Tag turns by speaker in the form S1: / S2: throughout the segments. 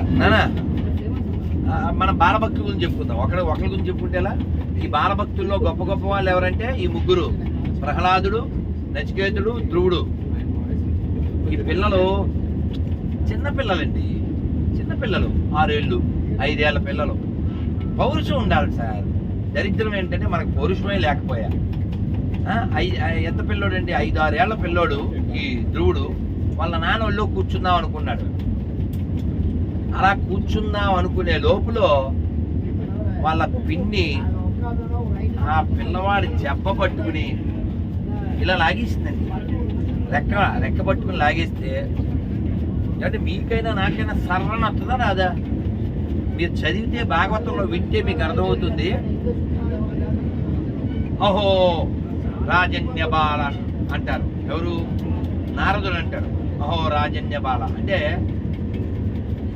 S1: నానా మనం మన బాలభక్తుల గురించి చెప్పుకుందాం. ఒకరి ఒకరి గురించి చెప్పుకుంటేలా ఈ బాలభక్తుల్లో గొప్ప గొప్ప వాళ్ళు ఎవరంటే ఈ ముగ్గురు. ప్రహ్లాదుడు నచికేతుడు ధ్రువుడు. ఈ పిల్లలు చిన్నపిల్లలండి చిన్నపిల్లలు ఆరేళ్ళు ఐదేళ్ళ పిల్లలు. పౌరుషం ఉండాలి సార్. దరిద్రం ఏంటంటే మనకు పౌరుషమే లేకపోయా? ఐ- ఎంత పిల్లోడు అండి ఐదు ఆరేళ్ళ పిల్లోడు ఈ ధ్రువుడు. వాళ్ళ నాన్న ఒళ్ళో కూర్చుందాం అనుకున్నాడు. అలా కూర్చున్నాం అనుకునే లోపల వాళ్ళ పిన్ని ఆ పిల్లవాడి జబ్బ పట్టుకుని ఇలా లాగేసిందండి. రెక్క రెక్క పట్టుకుని లాగేస్తే అంటే మీకైనా నాకైనా సర్రని వస్తుందా రాదా? మీరు చదివితే భాగవతంలో వింటే మీకు అర్థమవుతుంది. అహో రాజన్య బాల అంటారు. ఎవరు? నారదుడు అంటారు. అహో రాజన్య బాల. అంటే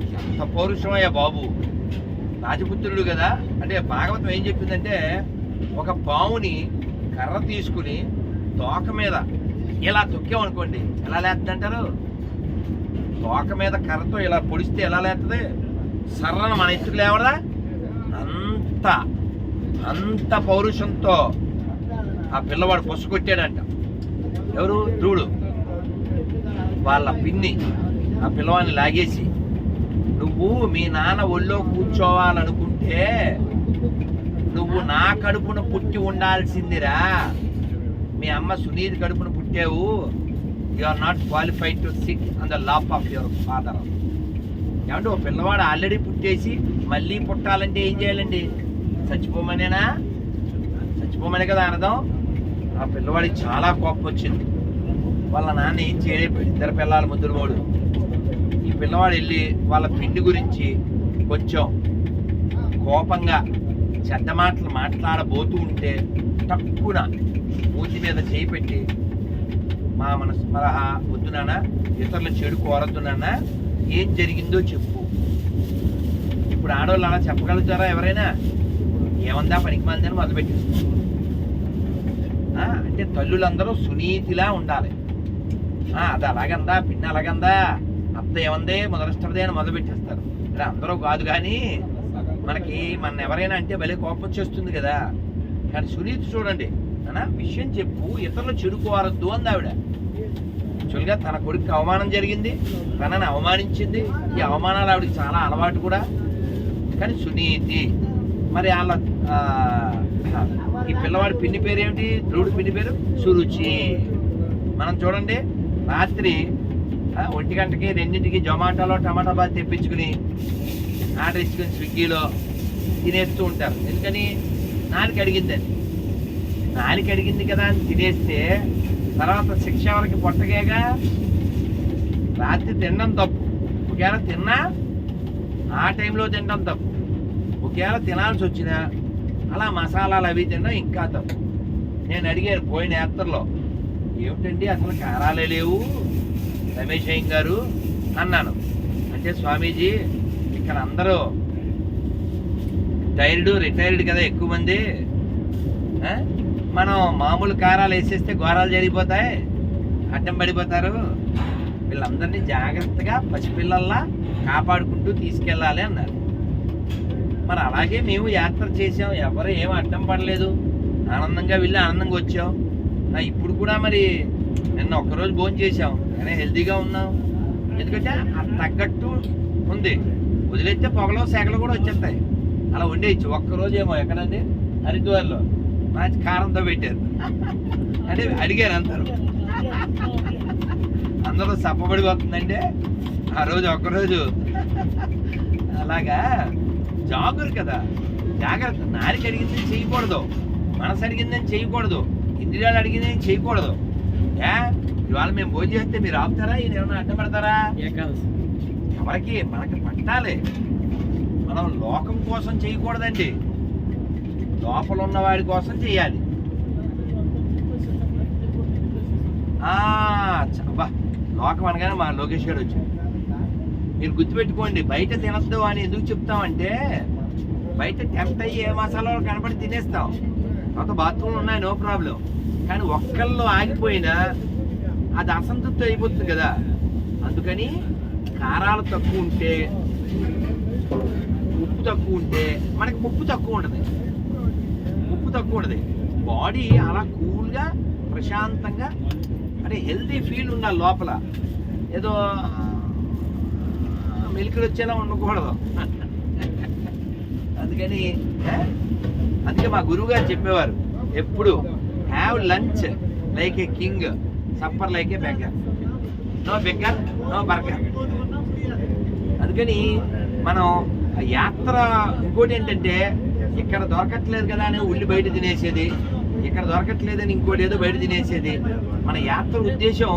S1: ఎంత పౌరుషమయ్యా బాబు? రాజపుత్రుడు కదా. అంటే భాగవతం ఏం చెప్పిందంటే ఒక పావుని కర్ర తీసుకుని తోక మీద ఇలా తొక్కామనుకోండి ఎలా లేద్దంటారు తోక మీద కర్రతో ఇలా పొడిస్తే ఎలా లేస్తుంది సర్రన మన ఎత్తుకు లేవడా అంత అంత పౌరుషంతో ఆ పిల్లవాడు పొసుకొట్టాడంట. ఎవరు? ధ్రువుడు. వాళ్ళ పిన్ని. ఆ పిల్లవాడిని లాగేసి నువ్వు మీ నాన్న ఒళ్ళో కూర్చోవాలనుకుంటే నువ్వు నా కడుపున పుట్టి ఉండాల్సిందిరా. మీ అమ్మ సునీల్ కడుపున పుట్టావు. You are not qualified to sit on the lap of your father ఏమంటే ఓ పిల్లవాడు ఆల్రెడీ పుట్టేసి మళ్ళీ పుట్టాలంటే ఏం చేయాలండి? చచ్చిపోమనేనా? చచ్చిపోమనే కదా అనదం. ఆ పిల్లవాడికి చాలా కోపం వచ్చింది. వాళ్ళ నాన్న ఏం చేయలేకపోయాడు. ఇద్దరు పిల్లల ముద్దులు వాడు ఈ పిల్లవాడు వెళ్ళి వాళ్ళ పిండి గురించి కొంచెం కోపంగా చెడ్డ మాటలు మాట్లాడబోతూ ఉంటే తక్కువ మూతి మీద చేయి పెట్టి మా మన మరహా వద్దు నాన్న ఇతరుల చెడు కోరద్దు నాన్న ఏం జరిగిందో చెప్పు. ఇప్పుడు ఆడవాళ్ళు అలా చెప్పగలుగుతారా ఎవరైనా? ఏమందా పనికి మాలిందని మొదలుపెట్టేస్తారు అంటే తల్లులందరూ సునీతిలా ఉండాలి. ఆ, అది అలాగందా? పిన్న అలాగందా? ఏమందే? మొదలష్టదే అని మొదలు పెట్టేస్తారు. ఇక్కడ అందరూ కాదు కానీ మనకి మన ఎవరైనా అంటే భలే కోపం వచ్చేస్తుంది కదా. కానీ సునీతి చూడండి అనా విషయం చెప్పు ఇతరులు చెడుకోవరద్దు అంది ఆవిడ. యాక్చువల్గా తన కొడుకు అవమానం జరిగింది తనని అవమానించింది. ఈ అవమానాలు ఆవిడకి చాలా అలవాటు కూడా. కానీ సునీతి మరి వాళ్ళ ఈ పిల్లవాడి పిన్ని పేరు ఏమిటి ధ్రువుడి పిన్ని పేరు? సురుచి. మనం చూడండి రాత్రి ఒంటి గంటకి రెండింటికి జొమాటోలో టమాటా బాత్ తెప్పించుకుని ఆర్డర్ ఇచ్చుకుని స్విగ్గీలో తినేస్తూ ఉంటారు. ఎందుకని? నాలుగు అడిగిందని నాలుగు అడిగింది కదా అని తినేస్తే తర్వాత శిక్ష వరకు పొట్టగేగా రాత్రి తినడం తప్పు. ఒకవేళ తిన్నా ఆ టైంలో తినడం తప్పు. ఒకవేళ తినాల్సి వచ్చినా అలా మసాలాలు అవి తినడం ఇంకా తప్పు. నేను అడిగాను పోయిన యాత్రలో ఏమిటండి? అసలు కారాలే లేవు. రమేష్ అయ్యం గారు అన్నాను. అంటే స్వామీజీ ఇక్కడ అందరూ రిటైర్డ్ రిటైర్డ్ కదా ఎక్కువ మంది. మనం మామూలు కారాలు వేసేస్తే ఘోరాలు జరిగిపోతాయి. అడ్డం పడిపోతారు. వీళ్ళందరినీ జాగ్రత్తగా పసిపిల్లల్లా కాపాడుకుంటూ తీసుకెళ్ళాలి అన్నారు. మరి అలాగే మేము యాత్ర చేసాం ఎవరు ఏం అడ్డం పడలేదు. ఆనందంగా వెళ్ళి ఆనందంగా వచ్చాం. ఇప్పుడు కూడా మరి నిన్న ఒక్కరోజు భోజనం చేసాం కానీ హెల్తీగా ఉన్నాం. ఎందుకంటే అది తగ్గట్టు ఉంది. వదిలేస్తే పొగలో శాఖలు కూడా వచ్చేస్తాయి. అలా వండేయచ్చు. ఒక్కరోజు ఏమో ఎక్కడండి? హరిద్వార్లో. మంచి కారంతో పెట్టారు. అంటే అడిగారు అందరూ. అందరూ సప్పబడిపోతుందంటే ఆ రోజు ఒక్కరోజు. అలాగా? జాగురు కదా. జాగ్రత్త. నాలుగు అడిగిందని చేయకూడదు. మనసు అడిగిందని చేయకూడదు. ఇంద్రియాలు అడిగిందని చేయకూడదు. ఏ? ఇవాళ మేము భోజనం చేస్తే మీరు ఆపుతారా? ఈయన ఏమైనా అడ్డపడతారా ఎవరికి? మనకి పట్టాలి. మనం లోకం కోసం చేయకూడదండి. లోపల ఉన్న వాడి కోసం చేయాలి అబ్బా లోకం అనగానే మా లోకేష్ గారు వచ్చాడు మీరు గుర్తుపెట్టుకోండి బయట తినద్దు అని ఎందుకు చెప్తామంటే బయట టెంప్ట్ అయ్యి ఏ మసాలాలు కనపడి తినేస్తాం. తర్వాత బాత్రూమ్లు ఉన్నాయి నో ప్రాబ్లం. కానీ ఒక్కళ్ళు ఆగిపోయినా అది అసంతృప్తి అయిపోతుంది కదా. అందుకని కారాలు తక్కువ ఉంటే ఉప్పు తక్కువ ఉంటే మనకి ముప్పు తక్కువ ఉండదు. ఉప్పు తక్కువ ఉండదు. బాడీ అలా కూల్గా ప్రశాంతంగా అంటే హెల్తీ ఫీల్ ఉండాలి లోపల ఏదో మెలికలు వచ్చేలా ఉండకూడదు. అందుకని అందుకే మా గురువు గారు చెప్పేవారు ఎప్పుడు have lunch like a king supper like a beggar no beggar no burger. అందుకని మనం యాత్ర ఇంకోటి ఏంటంటే ఇక్కడ దొరకట్లేదు కదా అని ఉల్లి బయట తినేసేది ఇక్కడ దొరకట్లేదని ఇంకోటి ఏదో బయట తినేసేది. మన యాత్ర ఉద్దేశం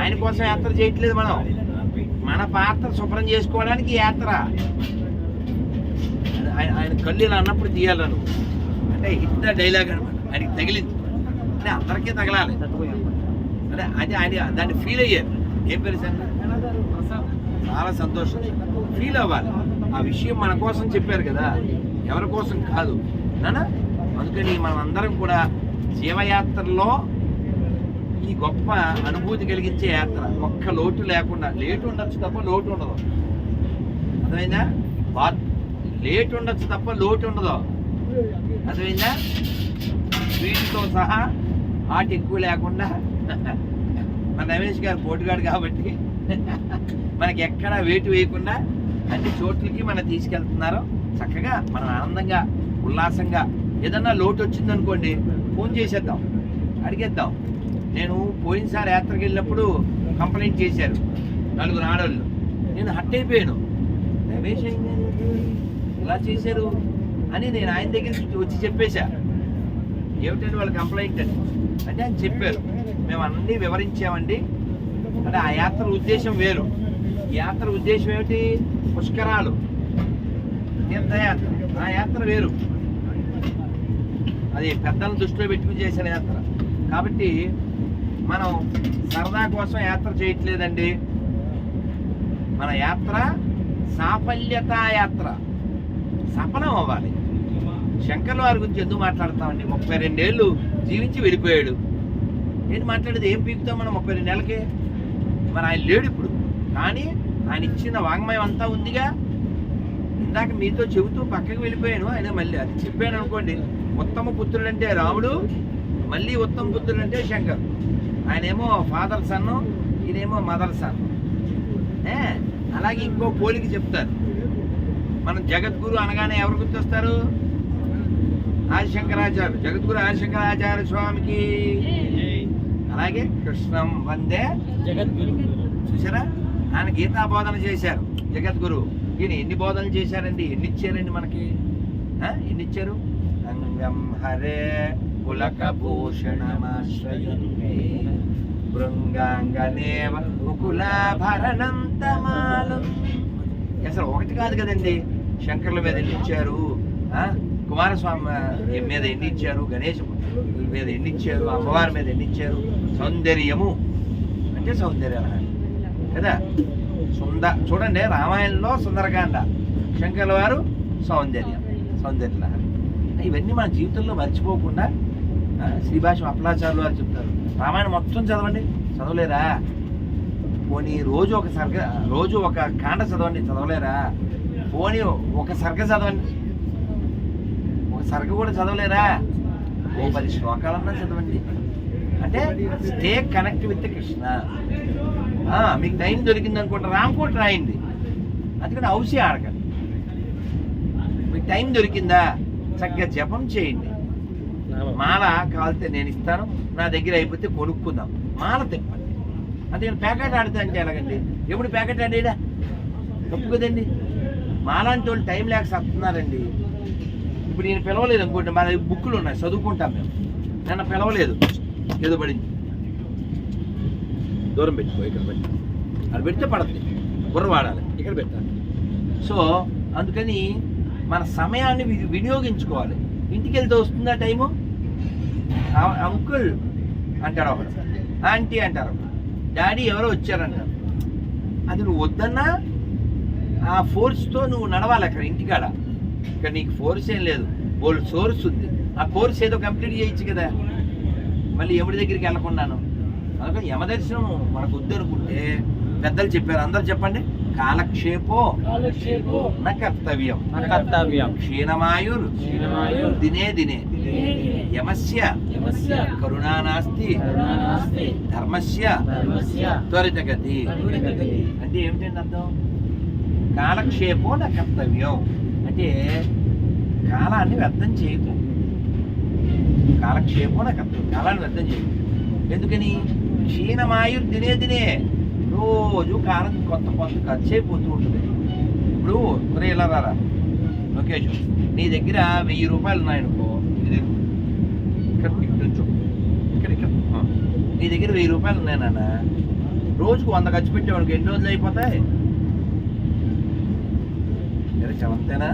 S1: ఆయన కోసం యాత్ర చేయట్లేదు మనం. మన పాత్ర శుభ్రం చేసుకోవడానికి యాత్ర. ఆయన కళ్ళు ఇలా అన్నప్పుడు తీయాలను అంటే హిట్ డైలాగ్ అనమాట ఆయనకి తగిలింది. అంటే అందరికీ తగలాలి. అంటే అది ఆయన దాన్ని ఫీల్ అయ్యారు. ఏం పేరు సార్? చాలా సంతోషం. ఫీల్ అవ్వాలి. ఆ విషయం మన కోసం చెప్పారు కదా. ఎవరి కోసం కాదు. నానా అందుకని మనం అందరం కూడా జీవయాత్రలో ఈ గొప్ప అనుభూతి కలిగించే యాత్ర. ఒక్క లోటు లేకుండా. లేటు ఉండొచ్చు తప్ప లోటు ఉండదు. అర్థమైందా? బా లేట్ ఉండొచ్చు తప్ప లోటు ఉండదు. అర్థమైందా? వీటితో సహా ఆట ఎక్కువ లేకుండా మన రమేష్ గారు పోటుగాడు కాబట్టి మనకి ఎక్కడా వేటు వేయకుండా అన్ని చోట్లకి మనం తీసుకెళ్తున్నారు. చక్కగా మనం ఆనందంగా ఉల్లాసంగా ఏదన్నా లోటు వచ్చిందనుకోండి ఫోన్ చేసేద్దాం అడిగేద్దాం. నేను పోయినసారి యాత్రకి వెళ్ళినప్పుడు కంప్లైంట్ చేశారు నలుగురు ఆడవాళ్ళు నేను హట్ అయిపోయాను. రమేష్ ఇలా చేశారు అని నేను ఆయన దగ్గరికి వచ్చి చెప్పేశా. ఏమిటంటే వాళ్ళ కంప్లైంట్ అని? అంటే ఆయన చెప్పారు. మేము అన్నీ వివరించామండి. అంటే ఆ యాత్ర ఉద్దేశం వేరు. యాత్ర ఉద్దేశం ఏమిటి? పుష్కరాలు. తీర్థయాత్ర. ఆ యాత్ర వేరు. అది పెద్దలను దృష్టిలో పెట్టుకుని చేసిన యాత్ర. కాబట్టి మనం సరదా కోసం యాత్ర చేయట్లేదండి. మన యాత్ర సాఫల్యతా యాత్ర. సఫలం అవ్వాలి. శంకర్ వారి గురించి ఎందుకు మాట్లాడతామండి? ముప్పై రెండేళ్ళు జీవించి వెళ్ళిపోయాడు. నేను మాట్లాడేది ఏం పీకుతాం మనం ముప్పై రెండు నెలకే మరి ఆయన లేడు ఇప్పుడు. కానీ ఆయన ఇచ్చిన వాంగ్మయం అంతా ఉందిగా. ఇందాక మీతో చెబుతూ పక్కకి వెళ్ళిపోయాను. ఆయన మళ్ళీ అది చెప్పాను అనుకోండి. ఉత్తమ పుత్రుడు అంటే రాముడు మళ్ళీ ఉత్తమ పుత్రుడు అంటే శంకర్. ఆయనేమో ఫాదర్ సన్ను ఈయనేమో మదర్ సన్ ఏ? అలాగే ఇంకో పోలికి చెప్తారు. మనం జగద్గురు అనగానే ఎవరు గుర్తొస్తారు? ఆదిశంకరాచార్య జగద్గురు ఆదిశంకరాచార్య స్వామికి. అలాగే కృష్ణం వందే.
S2: జగద్గురు
S1: చూసారా ఆయన గీతా బోధన చేశారు. జగద్గురు ఈయన ఎన్ని బోధనలు చేశారండి? ఎన్ని ఇచ్చారండి మనకి? ఎన్ని ఇచ్చారు? అంగం హరే పులక భూషణమాశ్రయంతే బృంగాంగనేవ ముకులాభరణం అసలు ఒకటి కాదు కదండి. శంకర్ల మీద ఎన్ని ఇచ్చారు? కుమారస్వామి మీద ఎన్ని ఇచ్చారు గణేష్ మీద ఎన్ని ఇచ్చారు అమ్మవారి మీద ఎన్ని ఇచ్చారు సౌందర్యము. అంటే సౌందర్య కదా? సుంద చూడండి రామాయణంలో సుందరకాండ. శంకర్ల వారు సౌందర్యం సౌందర్యలహరి. ఇవన్నీ మన జీవితంలో మర్చిపోకుండా శ్రీభాష అప్లాచారులు వారు చెప్తారు. రామాయణం మొత్తం చదవండి. చదవలేరా పోనీ రోజు ఒక సర్గ రోజు ఒక కాండ చదవండి. చదవలేరా పోనీ ఒక సర్గ చదవండి. సరుకు కూడా చదవలేరా? ఓ పది శ్లోకాలన్నా చదవండి. అంటే స్టే కనెక్ట్ విత్ కృష్ణ. మీకు టైం దొరికింది అనుకుంటే. రామకోట రాయండి. అందుకని ఔషి ఆడకండి. మీకు టైం దొరికిందా? చక్కగా జపం చేయండి. మాల కావాలితే నేను ఇస్తాను. నా దగ్గర అయిపోతే కొనుక్కుందాం. మాల తిప్పండి. అంటే నేను ప్యాకెట్ ఆడితే అంటే ఎలాగండి? ఎప్పుడు ప్యాకెట్ ఆడేడా? తప్పు కదండి. మాలాంటి వాళ్ళు టైం లేక సత్తున్నారండి. ఇప్పుడు నేను పిలవలేదు అనుకోండి మన బుక్కులు ఉన్నాయి చదువుకుంటాం మేము. నన్ను పిలవలేదు. ఏదో పడింది. దూరం పెట్టుకో ఇక్కడ పెట్టి. అది పెడితే పడుతుంది బుర్ర వాడాలి. ఇక్కడ పెట్టాలి సో అందుకని మన సమయాన్ని వి- వినియోగించుకోవాలి. ఇంటికి వెళ్తే వస్తుందా టైము? అంకుల్ అంటాడు ఒకడు ఆంటీ అంటారు ఒకడు. డాడీ ఎవరో వచ్చారంటారు. అది నువ్వు వద్దన్నా ఆ ఫోర్స్తో నువ్వు నడవాలి అక్కడ ఇంటికాడ. ఇక్కడ నీకు ఫోర్స్ ఏం లేదు. బోల్ సోర్స్ ఉంది. ఆ కోర్స్ ఏదో కంప్లీట్ చేయొచ్చు కదా. మళ్ళీ ఎవరి దగ్గరికి వెళ్ళకుండాను? అందుకని యమదర్శనం మనకు వద్దు అనుకుంటే పెద్దలు చెప్పారు. అందరు చెప్పండి. కాలక్షేపో న కర్తవ్యం.
S2: కర్తవ్యం.
S1: క్షీణమాయుర్.
S2: క్షీణమాయుర్.
S1: దినే దినే. యమస్య.
S2: యమస్య.
S1: కరుణా నాస్తి. ధర్మస్య. త్వరితగతి. అంటే ఏమిటండి అర్థం? కాలక్షేపో నా కర్తవ్యం. అంటే కాలాన్ని వ్యర్థం చేయకు. కాలక్షేపం నాకు అర్థం. కాలాన్ని వ్యర్థం చేయకు. ఎందుకని? క్షీణమాయు దినే దినే రోజు కాలం కొత్త కొత్త ఖర్చు అయిపోతూ ఉంటుంది. ఇప్పుడు ఒరే ఇలా రారా. లోకేష్ నీ దగ్గర వెయ్యి రూపాయలు ఉన్నాయనుకో ఇది ఇక్కడ ఇక్కడ ఇక్కడ ఇక్కడ. నీ దగ్గర వెయ్యి రూపాయలు ఉన్నాయి రోజుకు వంద ఖర్చు పెట్టేవాడికి ఎన్ని రోజులు అయిపోతాయి? చవంతేనా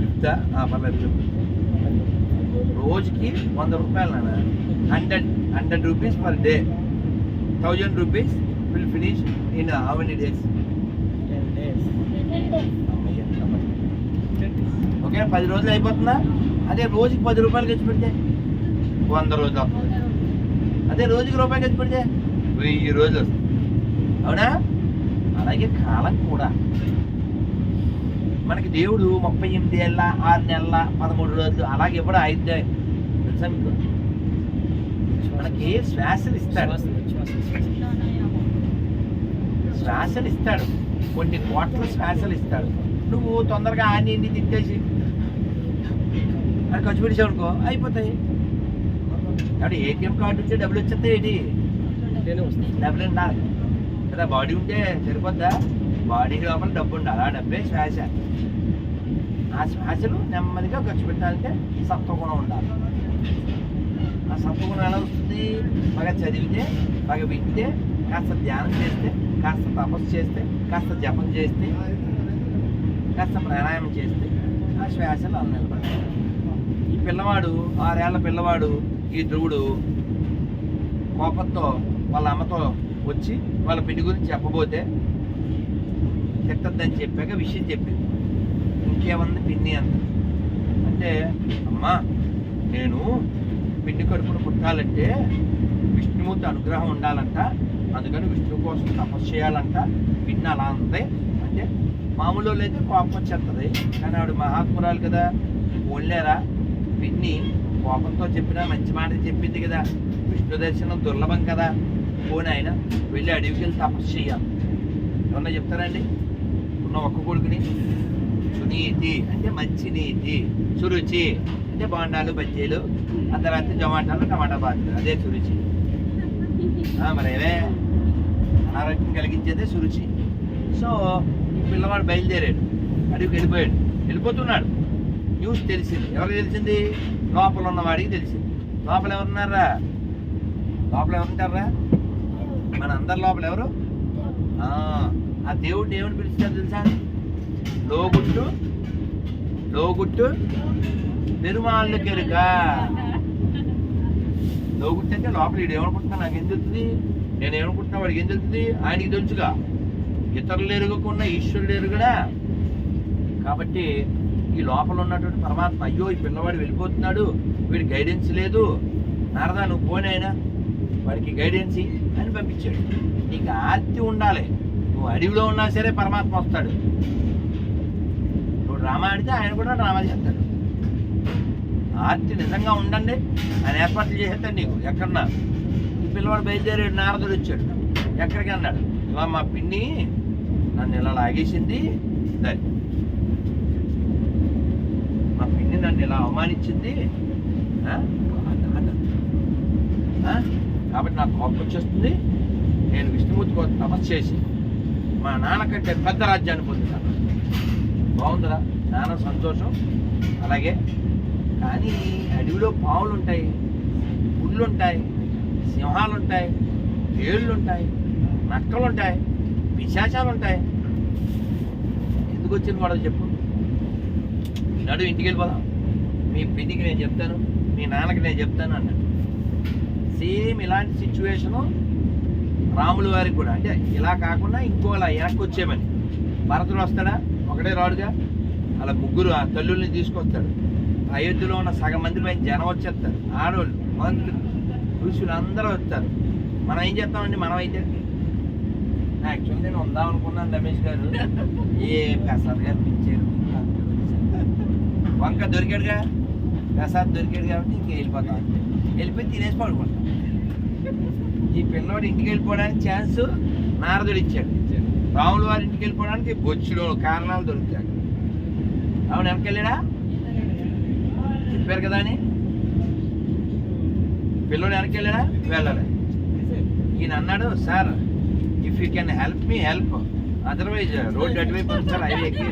S1: చెప్తా ఆ, పర్లేదు చెప్పు. రోజుకి వంద రూపాయలు నాన్న. Hundred hundred rupees per day. Thousand rupees will finish in how many days. Okay పది రోజులు అయిపోతుందా? అదే రోజుకి పది రూపాయలు ఖర్చు పెడితే? వంద రోజులు అవుతుంది. అదే రోజుకి రూపాయి ఖర్చు పెడితే? వెయ్యి రోజులు వస్తుంది. అవునా? అలాగే కాలం కూడా. మనకి దేవుడు ముప్పై ఎనిమిది ఏళ్ళ ఆరు నెలల పదమూడు రోజులు అలాగే ఇవ్వడం ఐదు తెలుసా మీకు? మనకి శ్వాసలు ఇస్తాడు. శ్వాసలు ఇస్తాడు. కొన్ని కోట్ల శ్వాసలు ఇస్తాడు. నువ్వు తొందరగా ఆని ఇన్ని తిట్టేసి అది ఖర్చు పెట్టేసావు అనుకో అయిపోతాయి. కాబట్టి ఏటీఎం కార్డు ఉంటే డబ్బులు వచ్చేస్తాయి ఏంటి? డబ్బులు కదా బాడీ ఉంటే సరిపోద్దా? బాడీ లోపల డబ్బు ఉండాలి. ఆ డబ్బే శ్వాస. ఆ శ్వాసను నెమ్మదిగా ఖర్చు పెట్టాలంటే సత్వగుణం ఉండాలి. ఆ సత్వగుణం ఎలా వస్తుంది? బాగా చదివితే బాగా వింటే కాస్త ధ్యానం చేస్తే కాస్త తపస్సు చేస్తే కాస్త జపం చేస్తే కాస్త ప్రాణాయామం చేస్తే ఆ శ్వాసలు అలా నిలబడతాయి ఈ పిల్లవాడు ఆరేళ్ళ పిల్లవాడు ఈ ధ్రువుడు కోపంతో వాళ్ళ అమ్మతో వచ్చి వాళ్ళ పిండి గురించి చెప్పబోతే తిట్టద్దని చెప్పాక విషయం చెప్పింది ఇంకేముంది పిన్ని అంత అంటే అమ్మా నేను పిండి కడుపును పుట్టాలంటే విష్ణుమూర్తి అనుగ్రహం ఉండాలంట. అందుకని విష్ణు కోసం తపస్సు చేయాలంట. పిన్ని అలా ఉంది అంటే మామూలు అయితే కోపం వచ్చేస్తుంది కానీ ఆవిడ మహాత్మురాలు కదా. ఓన్లేరా పిన్ని కోపంతో చెప్పినా మంచి మాట చెప్పింది కదా. విష్ణు దర్శనం దుర్లభం కదా. పోనీ ఆయన వెళ్ళి అడవికి వెళ్ళి తపస్సు చేయాలి. ఏమన్నా చెప్తారండి ఉన్న ఒక్క కొడుకుని సునీతి అంటే మంచి నీతి సురుచి అంటే బాండాలు బజ్జీలు ఆ తర్వాత జొమాటాలు టమాటా బాతులు అదే సురుచి. మరి ఏవే అనారోగ్యం కలిగించేదే సురుచి. సో పిల్లవాడు బయలుదేరాడు. అడిగి వెళ్ళిపోయాడు. వెళ్ళిపోతున్నాడు. న్యూస్ తెలిసింది. ఎవరికి తెలిసింది? లోపల ఉన్నవాడికి తెలిసింది. లోపల ఎవరున్నారా? లోపల ఎవరుంటారా? మన అందరి లోపల ఎవరు? ఆ, దేవుడిని ఏమని పిలుస్తారు తెలుసా? లోగుట్టు లోగుట్టు పెరుమాళ్ళు కెరుక. లోగుట్టు అంటే లోపల ఈడు ఏమనుకుంటున్నా నాకు ఏం తెలుస్తుంది? నేను ఏమనుకుంటున్నా? వాడికి ఏం తెలుస్తుంది? ఆయనకి తెలుసుగా. ఇతరులు ఎరుగకుండా ఈశ్వరుడు ఎరుగడా? కాబట్టి ఈ లోపల ఉన్నటువంటి పరమాత్మ అయ్యో ఈ పిల్లవాడు వెళ్ళిపోతున్నాడు. వీడి గైడెన్స్ లేదు. నారదా నువ్వు పోనైనా వాడికి గైడెన్స్ అని పంపించాడు. నీకు ఆర్తి ఉండాలి. నువ్వు అడవిలో ఉన్నా సరే పరమాత్మ వస్తాడు. నువ్వు డ్రామా ఆడితే ఆయన కూడా డ్రామా చేస్తాడు. ఆర్తి నిజంగా ఉండండి ఆయన ఏర్పాట్లు చేసేస్తాడు నీకు. ఎక్కడన్నా? ఈ పిల్లవాడు బయలుదేరాడు నారదుడు వచ్చాడు. ఎక్కడికి అన్నాడు? ఇవా మా పిన్ని నన్ను ఇలా లాగేసింది సరే మా పిన్ని నన్ను ఇలా అవమానించింది కాబట్టి నాకు కోపం వచ్చేస్తుంది. నేను విష్ణుమూర్తి కోసం తపస్సు చేసి మా నాన్నకంటే పెద్ద రాజ్యాన్ని పొందుతాను బాగుందిరా? నాన్న సంతోషం. అలాగే కానీ అడవిలో పావులు ఉంటాయి పుళ్ళు ఉంటాయి సింహాలు ఉంటాయి ఏళ్ళు ఉంటాయి నక్కలు ఉంటాయి విశేషాలు ఉంటాయి ఎందుకు వచ్చింది గొడవ చెప్పు. నడు ఇంటికి వెళ్ళిపోదాం. మీ పిన్నికి నేను చెప్తాను మీ నాన్నకి నేను చెప్తాను అన్నాడు. సేమ్ ఇలాంటి సిచ్యువేషను రాముల వారికి కూడా. అంటే ఇలా కాకుండా ఇంకోలా వెనక్కి వచ్చేమని భరతుడు వస్తాడా? ఒకటే రాడుగా? అలా ముగ్గురు ఆ తల్లుల్ని తీసుకొస్తాడు. అయోధ్యలో ఉన్న సగం మంది పైన జనం వచ్చేస్తారు. ఆడవాళ్ళు మంత్రులు ఋషులు అందరూ వస్తారు. మనం ఏం చేస్తామండి? మనం అయితే? యాక్చువల్ నేను ఉందాం అనుకున్నాను రమేష్ గారు. ఏ ప్రసాద్ గారు పిలిచారు వంక దొరికాడుగా? ప్రసాద్ దొరికాడు కాబట్టి ఇంక వెళ్ళిపోతాం వెళ్ళిపోయి తినేసి పడుకుంటాం. ఈ పిల్లోడు ఇంటికి వెళ్ళిపోవడానికి ఛాన్స్ నారదుడు ఇచ్చాడు. రాములు వారి ఇంటికి వెళ్ళిపోవడానికి బొచ్చుడు కారణాలు దొరుకుతాడు అవును వెనకెళ్ళాడా చెప్పారు కదా అని. పిల్లోడు వెనకెళ్ళాడా వెళ్ళాలి. ఈయన అన్నాడు sir if you can help me help otherwise road అటువైపు సార్ హైవే ఎక్కి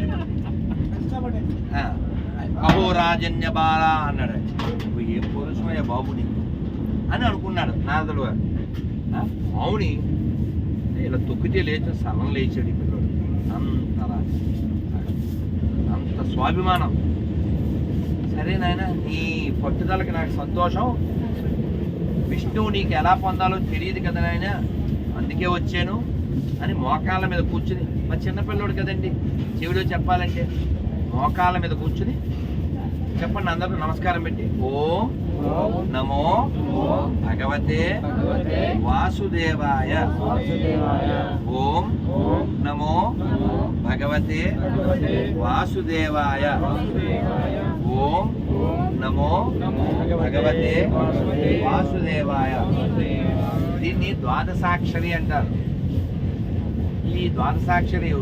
S1: అహో రాజన్య బాల అన్నాడు ఏం పురుషమయ్యా బాబు నీకు? అని అనుకున్నాడు నారదుడు గారు ఆ, అవుని. ఇలా తొక్కితే లేచి సలం లేచాడు ఈ పిల్లడు. అంతలా అంత స్వాభిమానం. సరే నాయన నీ పట్టుదలకి నాకు సంతోషం. విష్ణువు నీకు ఎలా పొందాలో తెలియదు కదా నాయన. అందుకే వచ్చాను. అని మోకాళ్ళ మీద కూర్చుని మా చిన్నపిల్లోడు కదండి చెవిలో చెప్పాలంటే. మోకాళ్ళ మీద కూర్చుని చెప్పండి అందరూ నమస్కారం పెట్టి. ఓ
S2: ఓం
S1: నమో భగవతే వాసుదేవాయ. ఓం నమో భగవతే వాసుదేవాయ. ఓం నమో
S2: నమో
S1: భగవతే
S2: వాసుదేవాయ.
S1: వాసుదేవాయ దీన్ని ద్వాదశాక్షరి అంటారు. ఈ ద్వాదశాక్షరి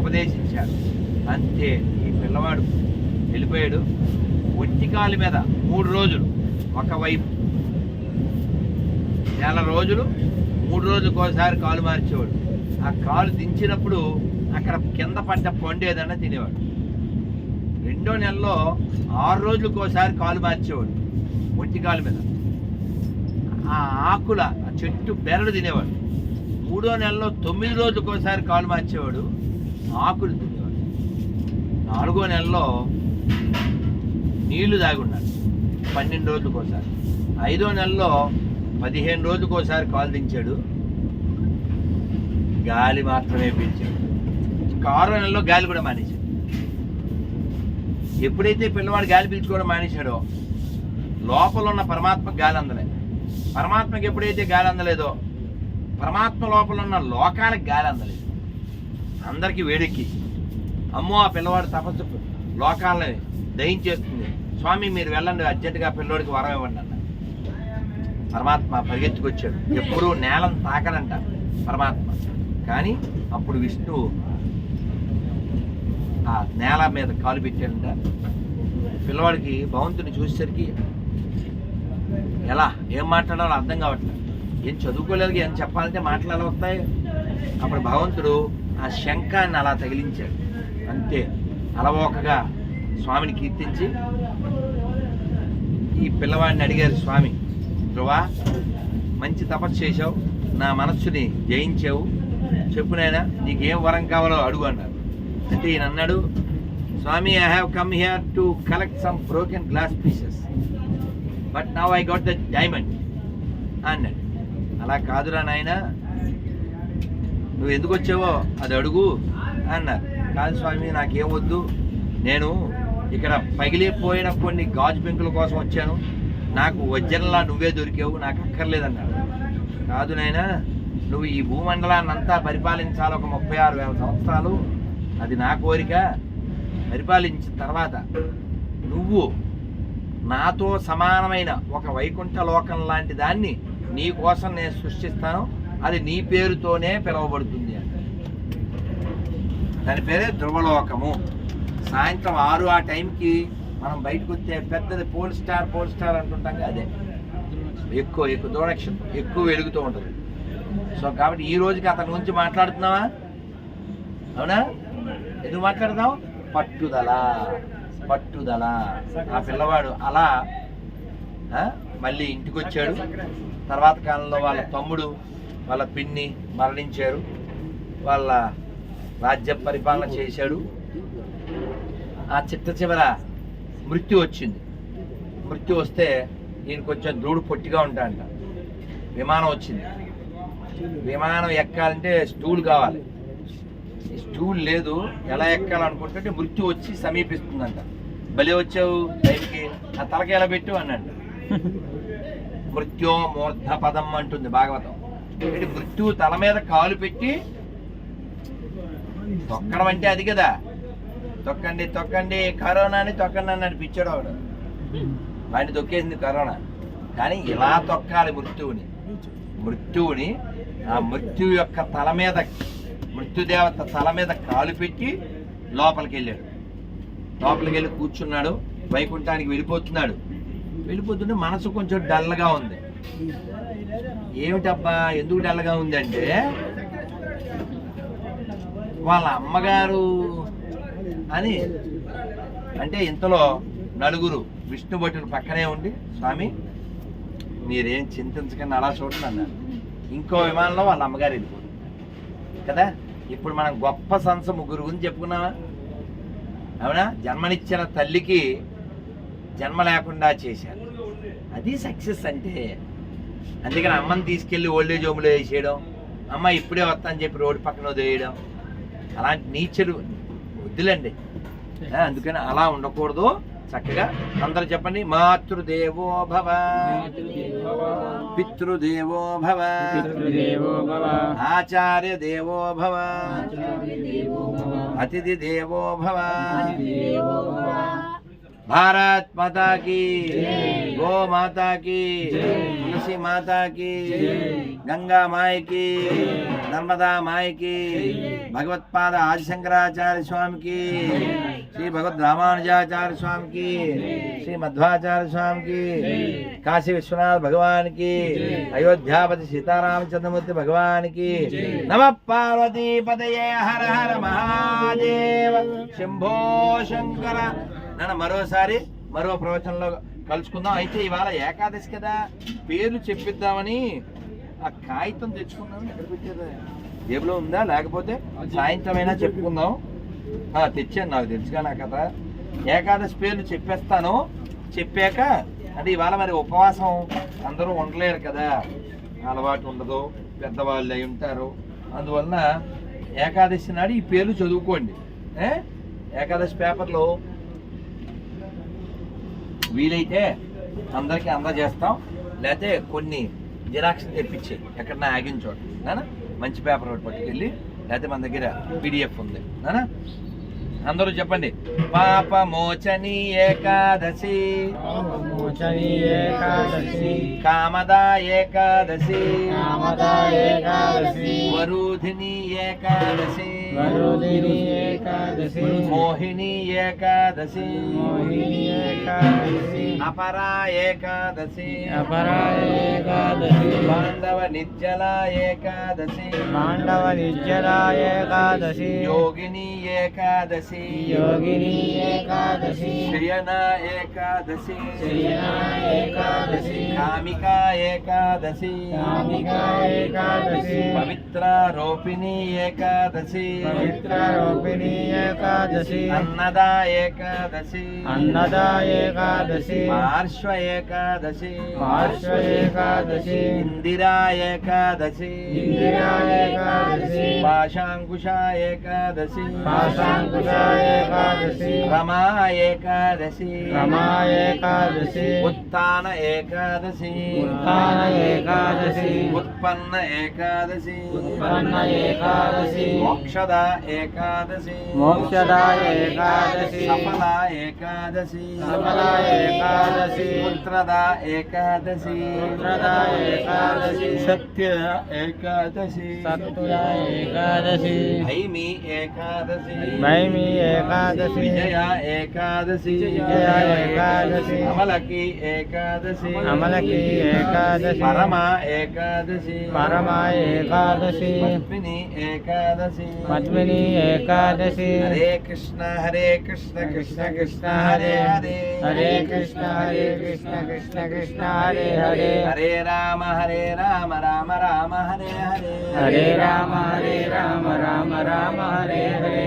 S1: ఉపదేశించారు. అంతే ఈ పిల్లవాడు వెళ్ళిపోయాడు. ఒంటికాలు మీద మూడు రోజులు. ఒకవైపు. నెల రోజులు మూడు రోజులకు ఒకసారి కాలు మార్చేవాడు. ఆ కాలు దించినప్పుడు అక్కడ కింద పడ్డ పండు ఏదన్నా తినేవాడు. రెండో నెలలో ఆరు రోజులకు ఒకసారి కాలు మార్చేవాడు ఒంటి కాలు మీద. ఆ ఆకుల ఆ చెట్టు బెరడు తినేవాడు. మూడో నెలలో తొమ్మిది రోజులకు ఒకసారి కాలు మార్చేవాడు ఆకులు తినేవాడు. నాలుగో నెలలో నీళ్ళు తాగున్నాడు పన్నెండు రోజులకు ఒకసారి. ఐదో నెలలో పదిహేను రోజులకు ఒకసారి కాలు దించాడు. గాలి మాత్రమే పీల్చాడు. ఆరో నెలలో గాలి కూడా మానేశాడు. ఎప్పుడైతే పిల్లవాడు గాలి పీల్చుకోవడం మానేశాడో లోపల ఉన్న పరమాత్మ గాలి అందలే. పరమాత్మకి ఎప్పుడైతే గాలి అందలేదో పరమాత్మ లోపల ఉన్న లోకాలకు గాలి అందలేదు. అందరికీ వేడెక్కి అమ్మో ఆ పిల్లవాడు తపస్సు లోకాలని దయించేస్తుంది. స్వామి మీరు వెళ్ళండి అర్జెంటుగా పిల్లోడికి వరం ఇవ్వండి అన్న పరమాత్మ పరిగెత్తుకొచ్చాడు. ఎప్పుడూ నేలను తాకనంట పరమాత్మ. కానీ అప్పుడు విష్ణు ఆ నేల మీద కాలు పెట్టాడంట. పిల్లవాడికి భగవంతుని చూసేసరికి ఎలా ఏం మాట్లాడాలో అర్థం కావట్లేదు. ఏం చదువుకోలేదు ఏం చెప్పాలంటే మాట్లాడవస్తాయి వస్తాయి? అప్పుడు భగవంతుడు ఆ శంఖాన్ని అలా తగిలించాడు. అంతే అలవోకగా స్వామిని కీర్తించి పిల్లవాడిని అడిగారు స్వామి ధ్రువా మంచి తపస్సు చేశావు నా మనస్సుని జయించావు. చెప్పు నీకు నీకేం వరం కావాలో అడుగు అన్నారు. అంటే ఈయన అన్నాడు స్వామి I have come here to collect some broken glass pieces but now I got the diamond అన్నాడు. అలా కాదురా నాయన నువ్వు ఎందుకు వచ్చావో అది అడుగు అన్నారు. కాదు స్వామి నాకేం వద్దు నేను ఇక్కడ పగిలిపోయిన కొన్ని గాజు పెంకుల కోసం వచ్చాను. నాకు వజ్రంలా నువ్వే దొరికావు నాకు అక్కర్లేదన్నాడు. కాదు నాయనా నువ్వు ఈ భూమండలాన్ని అంతా పరిపాలించాలి ఒక ముప్పై ఆరు వేల సంవత్సరాలు. అది నా కోరిక. పరిపాలించిన తర్వాత నువ్వు నాతో సమానమైన ఒక వైకుంఠ లోకం లాంటి దాన్ని నీ కోసం నేను సృష్టిస్తాను. అది నీ పేరుతోనే పిలువబడుతుంది అని దాని పేరే ధ్రువలోకము. సాయంత్రం ఆరు ఆ టైంకి మనం బయటకు వస్తే పెద్దది పోల్ స్టార్ పోల్ స్టార్ అంటుంటాం అదే. ఎక్కువ ఎక్కువ దూరక్షం ఎక్కువ వెలుగుతూ ఉంటుంది. సో కాబట్టి ఈ రోజుకి అతని గురించి మాట్లాడుతున్నావా? అవునా? ఎందుకు మాట్లాడదాం పట్టుదల పట్టుదల. ఆ పిల్లవాడు అలా మళ్ళీ ఇంటికి వచ్చాడు తర్వాత కాలంలో వాళ్ళ తమ్ముడు వాళ్ళ పిన్ని మరణించారు. వాళ్ళ రాజ్య పరిపాలన చేశాడు. ఆ చిట్ట చివర మృత్యు వచ్చింది. మృత్యు వస్తే ఈయన కొంచెం దూడు పొట్టిగా ఉంటాడంట. విమానం వచ్చింది. విమానం ఎక్కాలంటే స్టూల్ కావాలి. ఈ స్టూల్ లేదు. ఎలా ఎక్కాలనుకుంటుంటే మృత్యు వచ్చి సమీపిస్తుందంట. బలి వచ్చావు టైంకి ఆ తలకి ఎలా పెట్టు అన్నాడు. మృత్యో మూర్ధ పదం అంటుంది భాగవతం. అంటే మృత్యు తల మీద కాలు పెట్టి తొక్కడం అంటే అది కదా. తొక్కండి తొక్కండి కరోనాని తొక్కండి అని నడిపించాడు వాడు. ఆయన తొక్కేసింది కరోనా. కానీ ఇలా తొక్కాలి మృత్యువుని. మృత్యువుని ఆ మృత్యువు యొక్క తల మీద మృత్యుదేవత తల మీద కాలు పెట్టి లోపలికి వెళ్ళాడు. లోపలికి వెళ్ళి కూర్చున్నాడు వైకుంఠానికి వెళ్ళిపోతున్నాడు. వెళ్ళిపోతుంటే మనసు కొంచెం డల్గా ఉంది. ఏమిటబ్బా ఎందుకు డల్గా ఉందంటే వాళ్ళ అమ్మగారు అని అంటే ఇంతలో నలుగురు విష్ణు భటులు పక్కనే ఉండి స్వామి మీరేం చింతించకండి అలా చూడండి అన్నారు. ఇంకో విమానంలో వాళ్ళ అమ్మగారు వెళ్ళిపోతుంది కదా? ఇప్పుడు మనం గొప్ప సంస ముగ్గురు గురించి చెప్పుకున్నామా? అవునా? జన్మనిచ్చిన తల్లికి జన్మ లేకుండా చేశారు. అది సక్సెస్ అంటే. అందుకని అమ్మని తీసుకెళ్ళి ఓల్డేజ్ హోమ్లో వేసేయడం అమ్మ ఇప్పుడే వస్తా అని చెప్పి రోడ్డు పక్కన వదిలేయడం అలాంటి నీచలు వద్దులండి. అందుకని అలా ఉండకూడదు. చక్కగా అందరూ చెప్పండి మాతృదేవో భవ. పితృదేవో భవ. ఆచార్య దేవో భవ.
S2: ఆచార్యదేవో భవ.
S1: అతిథి దేవో భవ. भारत माता की। गो माता की। तुलसी माता की। गंगा माई की। नर्मदा माई की। भगवत पाद आदि शंकराचार्य स्वामी की। श्री भगवत रामानुजाचार्य स्वामी की। श्री मध्वाचार्य स्वामी की। काशी विश्वनाथ भगवान की। अयोध्यापति सीताराम चंद्रमूर्ति भगवान की। नम पार्वती पदये हर हर महादेव। शंभो शंकर నాన్న మరోసారి మరో ప్రవచనంలో కలుసుకుందాం. అయితే ఇవాళ ఏకాదశి కదా. పేర్లు చెప్పిద్దామని ఆ కాగితం తెచ్చుకున్నాను. ఎక్కడ పెట్టారు? జేబులో ఉందా? లేకపోతే సాయంత్రం అయినా చెప్పుకుందాం. తెచ్చాను. నాకు తెలుసుగా నా కథ. ఏకాదశి పేర్లు చెప్పేస్తాను. చెప్పాక అంటే ఇవాళ మరి ఉపవాసం అందరూ ఉండలేరు కదా. అలవాటు ఉండదు. పెద్దవాళ్ళు అయి ఉంటారు. అందువలన ఏకాదశి నాడు ఈ పేర్లు చదువుకోండి? ఏకాదశి పేపర్లో వీలైతే అందరికీ అందజేస్తాం. లేకపోతే కొన్ని జిరాక్స్ తెప్పించి ఎక్కడన్నా ఆగిన చోట నానా? మంచి పేపర్ ఒకటి పట్టుకెళ్ళి లేకపోతే మన దగ్గర పీడిఎఫ్ ఉంది నానా? అందరూ చెప్పండి. పాప మోచని ఏకాదశి.
S2: మోచని ఏకాదశి.
S1: కామదా ఏకాదశి.
S2: కామదా ఏకాదశి.
S1: వరుధిని ఏకాదశి.
S2: వరుదిని ఏకాదశి.
S1: మోహిని ఏకాదశి.
S2: మోహిని ఏకాదశి.
S1: అపరా ఏకాదశి.
S2: అపరా ఏకాదశి.
S1: పాండవ నిర్జల ఏకాదశి.
S2: పాండవ నిర్జల ఏకాదశి.
S1: యోగిని ఏకాదశి.
S2: యోగిని ఏకాదశి.
S1: శయన ఏకాదశి.
S2: శయన ఏకాదశి.
S1: కామిక ఏకాదశి.
S2: కామికా ఏకాదశి.
S1: పవిత్ర రూపిణి ఏకాదశి.
S2: పవిత్ర రూపిణి ఏకాదశి
S1: అన్నద ఏకాదశి
S2: అన్నద ఏకాదశి
S1: పార్శ్వ ఏకాదశి
S2: పార్శ్వ ఏకాదశి
S1: ఇందిరా ఏకాదశి
S2: ఇందిరా ఏకాదశి
S1: పాశాంకుశ ఏకాదశి
S2: పాశాంకుశ ఏకాదశి
S1: రమా ఏకాదశి
S2: రమా ఏకాదశి
S1: ఉత్తాన ఏకాదశి
S2: ఉత్థాన ఏకాదశి
S1: ఉత్పన్న ఏకాదశి
S2: ఉత్పన్న ఏకాదశి
S1: మోక్షద ఏకాదశి.
S2: మోక్షద ఏకాదశి.
S1: సఫల ఏకాదశి.
S2: సఫల ఏకాదశి.
S1: పుత్రద ఏకాదశి.
S2: పుత్రద ఏకాదశి.
S1: సత్య ఏకాదశి.
S2: సత్తుల ఏకాదశి.
S1: భైమి ఏకాదశి.
S2: భైమి ఏకాదశి.
S1: విజయ ఏకాదశి.
S2: విజయ ఏకాదశి.
S1: అమలకి ఏకాదశి.
S2: అమలకి ఏకాదశి.
S1: పరమ ఏకాదశి.
S2: పరమ ఏకాదశి.
S1: పద్మిని ఏకాదశి.
S2: పద్మిని ఏకాదశి.
S1: హరే కృష్ణ హరే కృష్ణ కృష్ణ కృష్ణ హరే. హరే.
S2: హరే కృష్ణ హరే కృష్ణ కృష్ణ కృష్ణ హరే హరే.
S1: హరే రామ హరే రామ రామ రామ హరే హరే.
S2: హరే రామ హరే రామ రామ రామ హరే హరే.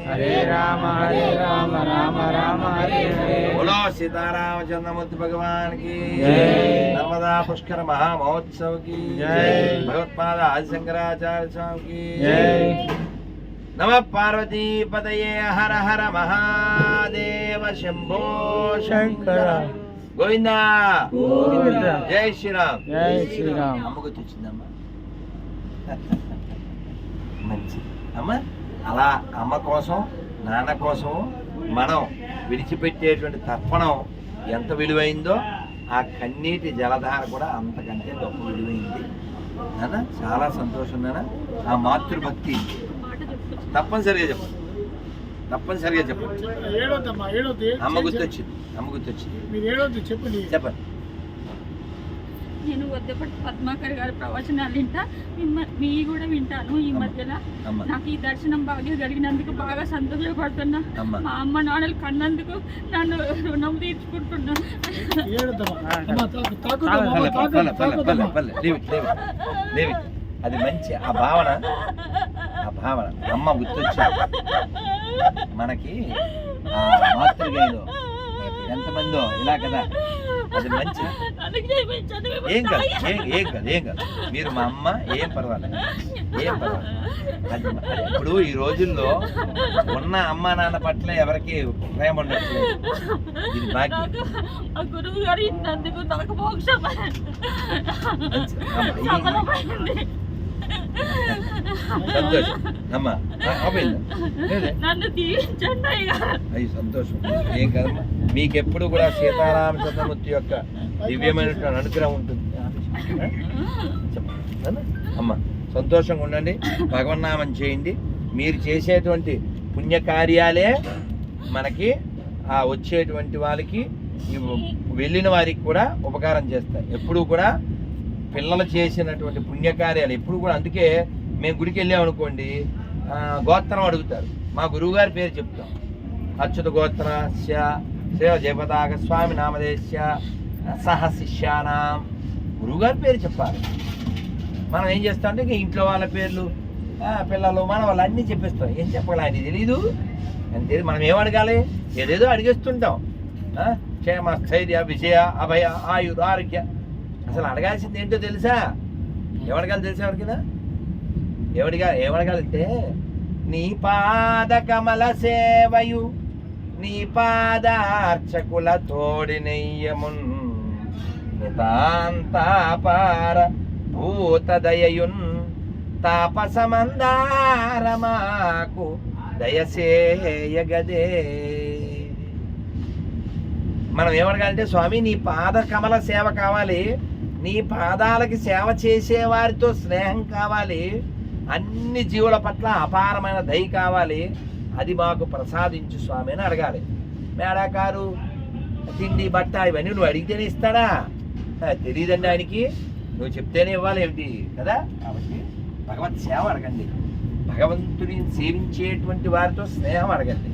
S2: హరే రామ హరే రామ రామ రామ హరే హరే.
S1: బోలో సీతారామచంద్రమూర్తి
S2: భగవాన్కి
S1: నర్మదా పుష్కర మహామహోత్సవ్కి భగవత్పాద ఆదిశంకరాచార్య
S2: స్వామికి.
S1: నమ పార్వతీ పదయే హర హర మహాదేవ శంభో శంకర. గోవిందా. జై శ్రీరామ్.
S2: జై శ్రీరామ్.
S1: అమ్మకు తెచ్చిందమ్మా మంచి అమ్మా. అలా అమ్మ కోసం నాన్న కోసం మనం విడిచిపెట్టేటువంటి తర్పణం ఎంత విలువైందో ఆ కన్నీటి జలధార కూడా అంతకంటే గొప్ప విలువైంది. నాన్న చాలా సంతోషం నాన్న. ఆ మాతృభక్తి తప్పనిసరిగా చెప్పండి తప్పనిసరిగా చెప్పండి అమ్మ గుర్తొచ్చింది అమ్మ గుర్తొచ్చింది.
S3: చెప్పండి.
S4: నేను వద్దపటి పద్మాకర్ గారి ప్రవచనాలు వింటా మిమ్మ- మీ కూడా వింటాను ఈ. మధ్యలో నాకు ఈ దర్శనం బాగా కలిగినందుకు బాగా సంతోషపడుతున్నా మా అమ్మ నాన్నలు కన్నందుకు నన్ను రుణం తీర్చుకుంటున్నా.
S1: అది మంచి ఆ భావన ఆ భావన అమ్మ మనకి ఎంతమందో ఇలా కదా అది మంచి ఏం కాదు ఏం ఏం కాదు ఏం కాదు. మీరు మా అమ్మ ఏం పర్వాలేదు. ఏం పర్వాలేదు. అది ఇప్పుడు ఈ రోజుల్లో ఉన్న అమ్మ నాన్న పట్ల ఎవరికి ప్రేమ ఉండట్లేదు. ఇది
S4: ఆ గురువు గారు ఇన్నందుకు నాకు మోక్షం.
S1: సంతోషం. అమ్మ. లేదే.
S4: నన్ను దీవించండి అయ్యి
S1: సంతోషం. ఏం కదమ్మా? మీకెప్పుడు కూడా సీతారామచంద్రమూర్తి యొక్క దివ్యమైనటువంటి అనుగ్రహం ఉంటుంది. చెప్పండి అమ్మ సంతోషంగా ఉండండి. భగవన్నామం చేయండి. మీరు చేసేటువంటి పుణ్యకార్యాలే మనకి ఆ వచ్చేటువంటి వాళ్ళకి వెళ్ళిన వారికి కూడా ఉపకారం చేస్తాయి. ఎప్పుడు కూడా పిల్లలు చేసినటువంటి పుణ్యకార్యాలు ఎప్పుడు కూడా. అందుకే మేము గుడికి వెళ్ళామనుకోండి గోత్రం అడుగుతారు. మా గురువుగారి పేరు చెప్తాం. అచ్యుత గోత్ర సేవ జయపతాక స్వామి నామదేశ్య సహ శిష్యానాం. గురువుగారి పేరు చెప్పాలి. మనం ఏం చేస్తాం అంటే ఇంట్లో వాళ్ళ పేర్లు పిల్లలు మన వాళ్ళు అన్నీ చెప్పేస్తాం. ఏం చెప్పాలి ఆయన తెలీదు. అని తెలియదు మనం ఏం అడగాలి? ఏదేదో అడిగేస్తుంటాం. క్షేమ స్థైర్య విజయ అభయ ఆయుర్ ఆరోగ్య. అసలు అడగాల్సింది ఏంటో తెలుసా? ఎవడగాలి తెలుసా ఎవరికైనా ఏమడిగా ఏమడగాలంటే నీ పాద కమల సేవయు. నీ పాదార్చకుల తోడినెయ్యమున్ నితాంతాపార భూతదయయున్ తాపసమందారమాకు దయసేయగదే. మనం ఏమడగాలంటే స్వామి నీ పాద కమల సేవ కావాలి. నీ పాదాలకి సేవ చేసే వారితో స్నేహం కావాలి. అన్ని జీవుల పట్ల అపారమైన దయ కావాలి. అది మాకు ప్రసాదించు స్వామి అని అడగాలి. మేడాకారు తిండి బట్ట ఇవన్నీ నువ్వు అడిగితేనే ఇస్తాడా తెలియదండి ఆయనకి. నువ్వు చెప్తేనే ఇవ్వాలి ఏమిటి? కదా? కాబట్టి భగవత్ సేవ అడగండి. భగవంతుడిని సేవించేటువంటి వారితో స్నేహం అడగండి.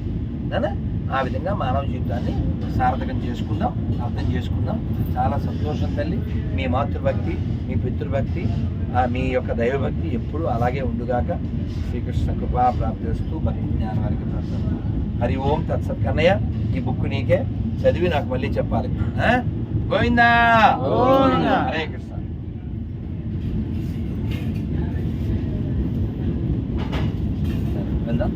S1: కదా ఆ విధంగా మానవ జీవితాన్ని సార్థకం చేసుకుందాం అర్థం చేసుకుందాం. చాలా సంతోషం తల్లి. మీ మాతృభక్తి మీ పితృభక్తి ఆ మీ యొక్క దైవభక్తి ఎప్పుడూ అలాగే ఉండుగాక. శ్రీకృష్ణ కృపా ప్రాప్తిస్తూ భక్తి జ్ఞానం వారికి ప్రాప్తి హరి ఓం తత్సత్ కన్నయ్య ఈ బుక్ నీకే. చదివి నాకు మళ్ళీ చెప్పాలి.
S2: గోవిందా.
S1: హరే కృష్ణ. వెళ్దాం